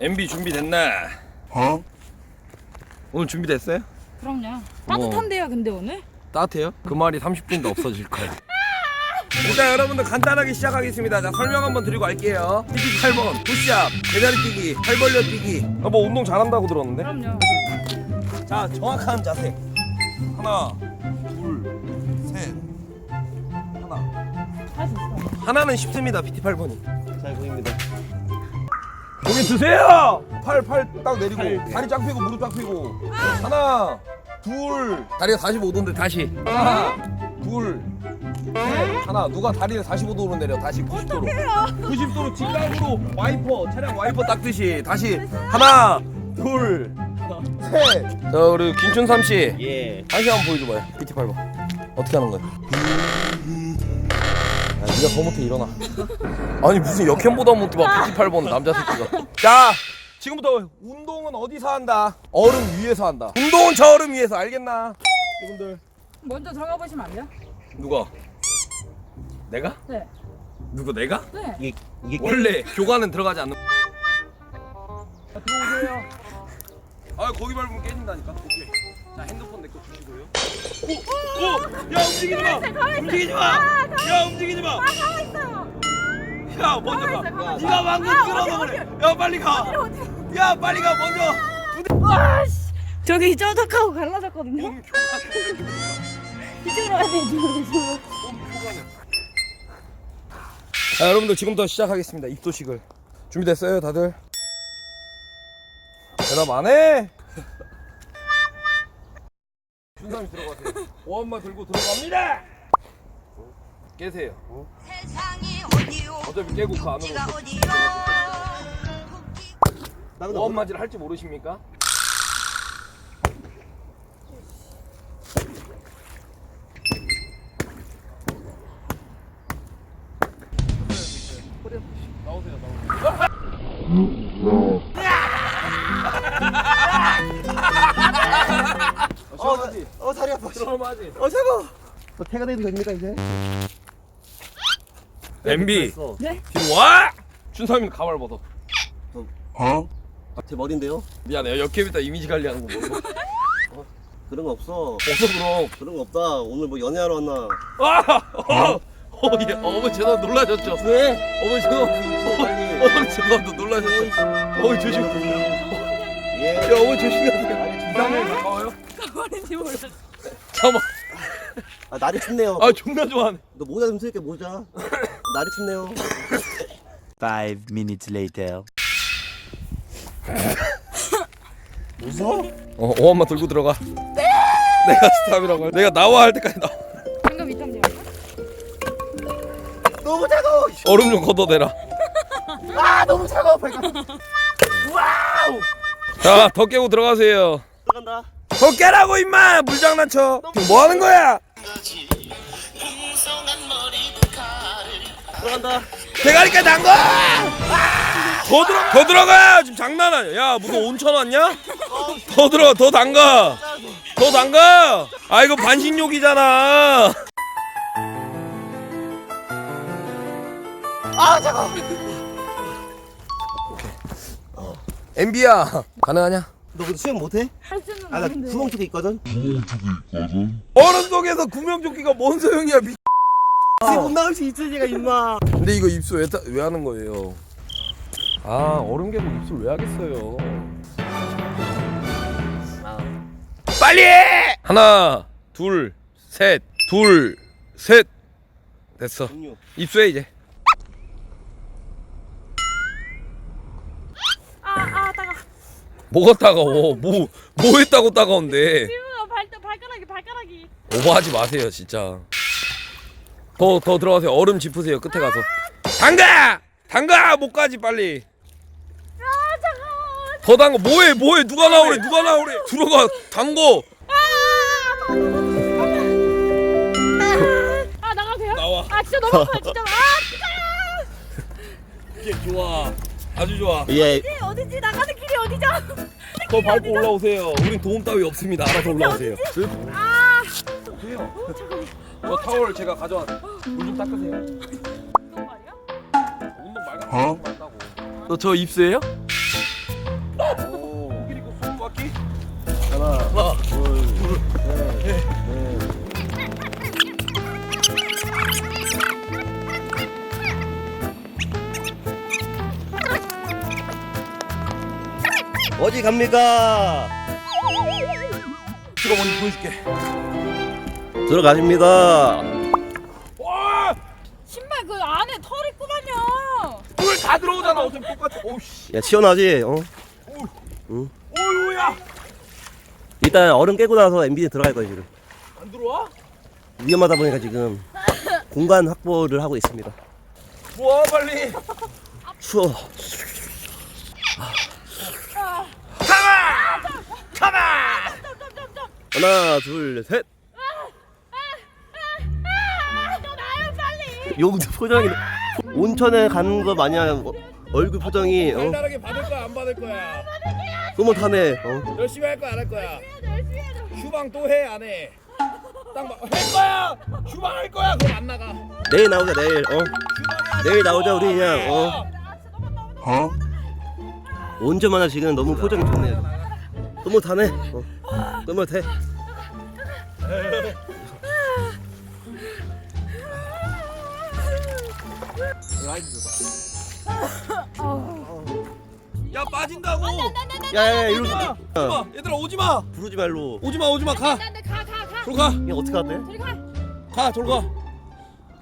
MB 준비됐나? 어? 오늘 준비됐어요? 그럼요. 뭐. 따뜻한데요, 근데 오늘? 따뜻해요? 그 말이 30분도 없어질 거예요. 일단 여러분들 간단하게 시작하겠습니다. 자 설명 한번 드리고 갈게요. PT 8번 푸시업, 제자리 뛰기, 팔 벌려 뛰기. 아, 뭐 운동 잘한다고 들었는데? 그럼요. 자 정확한 자세. 하나, 둘, 셋, 하나. 할 수 있어. 하나는 쉽습니다. PT 8번이. 잘 보입니다. 고개 드세요. 팔 팔 딱 내리고 팔. 다리 쫙 펴고 무릎 쫙 펴고. 하나, 둘. 다리가 45도인데 다시. 하나, 둘. 셋. 하나. 누가 다리를 45도로 내려 다시 90도로. 90도로 뒷각으로 와이퍼 차량 와이퍼 닦듯이 다시 하나, 둘, 셋. 자 우리 김춘삼 씨. 예. 다시 한번 보여줘봐요. PT 8번. 어떻게 하는 거야? 야, 네가 더 못해 일어나. 아니 무슨 역행보다 못해 막 PT 8번 남자 새끼가. 자 지금부터 운동은 어디서 한다? 얼음 위에서 한다. 운동은 저 얼음 위에서 알겠나? 여러분들 먼저 들어가 보시면 안 돼요? 누가? 내가? 네. 누구 내가? 네. 이게 이게 원래 교관은 들어가지 않는. 자, 들어오세요. 아 거기 밟으면 깨진다니까. 오케이. 자 핸드폰 내거 주시고요. 오, 오, 야 움직이지 마. 움직이지 마. 야 움직이지 마. 야 먼저 가. 네가 방금 끌어서 그래. 야 빨리 가. 야 빨리 가 먼저. 와, 씨. 저기 쩌덕하고 갈라졌거든요. 몸. 이쪽으로 가야 돼, 이쪽으로. 이쪽으로. 몸 교관을. 자 여러분들 지금부터 시작하겠습니다. 입소식을 준비됐어요 다들? 대답 안 해? 오엄마 들고 들어갑니다. 깨세요. 어? 어차피 깨고 그 가안 오엄마질 할지 모르십니까? 어, 시원하지? 어 다리 아파. 시원하지? 어 차가. 저 퇴근해도 됩니까 이제? MB. 네? 뒤로 와! 준삼이는 가발 벗어. 어? 제 머리인데요? 미안해요. 역캠이다 이미지 관리하는 거 모르고. 그런 거 없어. 없어 그럼. 그런 거 없다. 오늘 뭐 연애하러 왔나? 아! 어! 어, 예. 어머니 죄송합니다. 놀라셨죠? 왜? 어머니 죄송합니다. 빨리. 어머니 죄송합니다. 놀라셨죠? 어머니 조심. 예. 야, 어머니 조심하세요. 아니 이상해 중상해. 가까워요? 가버린지 몰랐어. 잠깐만. 아 날이 춥네요. 아, 존나 좋아하네. 너 모자 좀 쓸게 모자. 날이 춥네요. Five minutes later. 무서워? 어, 어 엄마 들고 들어가. 네. 내가 스탑이라고 해. 내가 나와 할 때까지 나와. 방금 있던 데 너무 차가워. 얼음 좀 걷어내라. 아 너무 차가워 발가. 자, 더 깨고 들어가세요. 더 깨라고 임마! 물장난쳐. 지금 뭐 하는 거야? 들어간다. 대가리까지 난 거! 더 들어 더 들어가! 지금 장난 아니야. 야, 무슨 온천 왔냐? 더 들어, 더 담가. 더 담가. 아, 이거 반신욕이잖아. 아 차가워. MB야. 가능하냐? 너 근데 수영 못해? 할 수는 아 나 없는데. 구멍 쪽에 있거든. 얼음 속에서 구명조끼가 뭔 소용이야, 미. 지금 못 나올 수 있으니까 임마. 근데 이거 입술 왜, 따- 왜 하는 거예요? 아, 얼음 계곡 입술 왜 하겠어요? 빨리 해! 하나, 둘, 셋, 둘, 셋. 됐어. 종료. 입수해 이제. 아, 아, 따가. 뭐가 따가워? 뭐, 뭐 했다고 따가운데? 피부가 발, 발가락이, 발가락이. 오버하지 마세요, 진짜. 더, 더 들어가세요. 얼음 짚으세요, 끝에 가서. 담가! 담가! 목까지 빨리. 아, 차가워. 더 담가. 뭐해, 뭐해. 누가 나오래, 누가 나오래. 들어가, 담궈. 아, 나가세요? 나와. 아, 진짜 너무 아파요, 진짜. 아, 진짜. 이게 좋아. 아주 좋아. 예. 어디, 어디지? 나가는 길이 어디죠? 더 밟고 올라오세요. 우린 도움 따위 없습니다. 알아서 올라오세요. 아, 주세요. 저 타월 제가 가져왔. 물좀 닦으세요. 운동 말이야? 운동 말고 어? 너 저 입수해요? 어디 갑니까? 이거 먼저 보여줄게. 들어가십니다. 와, 신발 그 안에 털 있구만요. 이걸 다 들어오잖아. 어차피 똑같아. 오우씨. 야 시원하지? 어? 오유야. 일단 얼음 깨고 나서 MB에 들어갈 거예요 지금. 안 들어와? 위험하다 보니까 지금 공간 확보를 하고 있습니다. 와 빨리. 추워. 하나, 둘, 셋. 너 나요 빨리. 용도 표정이 온천에 가는 거 마냥 어, 얼굴 표정이 어? 달달하게 받을 거야 안 받을 거야? 흐뭇하네. 어? 열심히 할 거야 안 할 거야? 열심히 해줘. 휴방 또 해 안 해? 딱할 거야. 휴방 할 거야. 그럼 안 나가. 내일 나오자 내일. 어? 휴방해야 내일 나오자 우리 그냥 어? 나 진짜 너무 너무 온천마다 지금 너무 표정이 좋네. 흐뭇하네. 어? 흐뭇해. 야 빠진다고. 야야야 이러지 오지마. 마. 오지마. 얘들아 오지마. 부르지 말로. 오지마 오지마 가. 나한테 가가 가. 저로 가. 이게 어떻게 하대? 저리 가. 가 저로 가.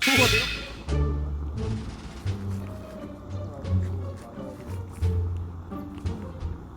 저로 가.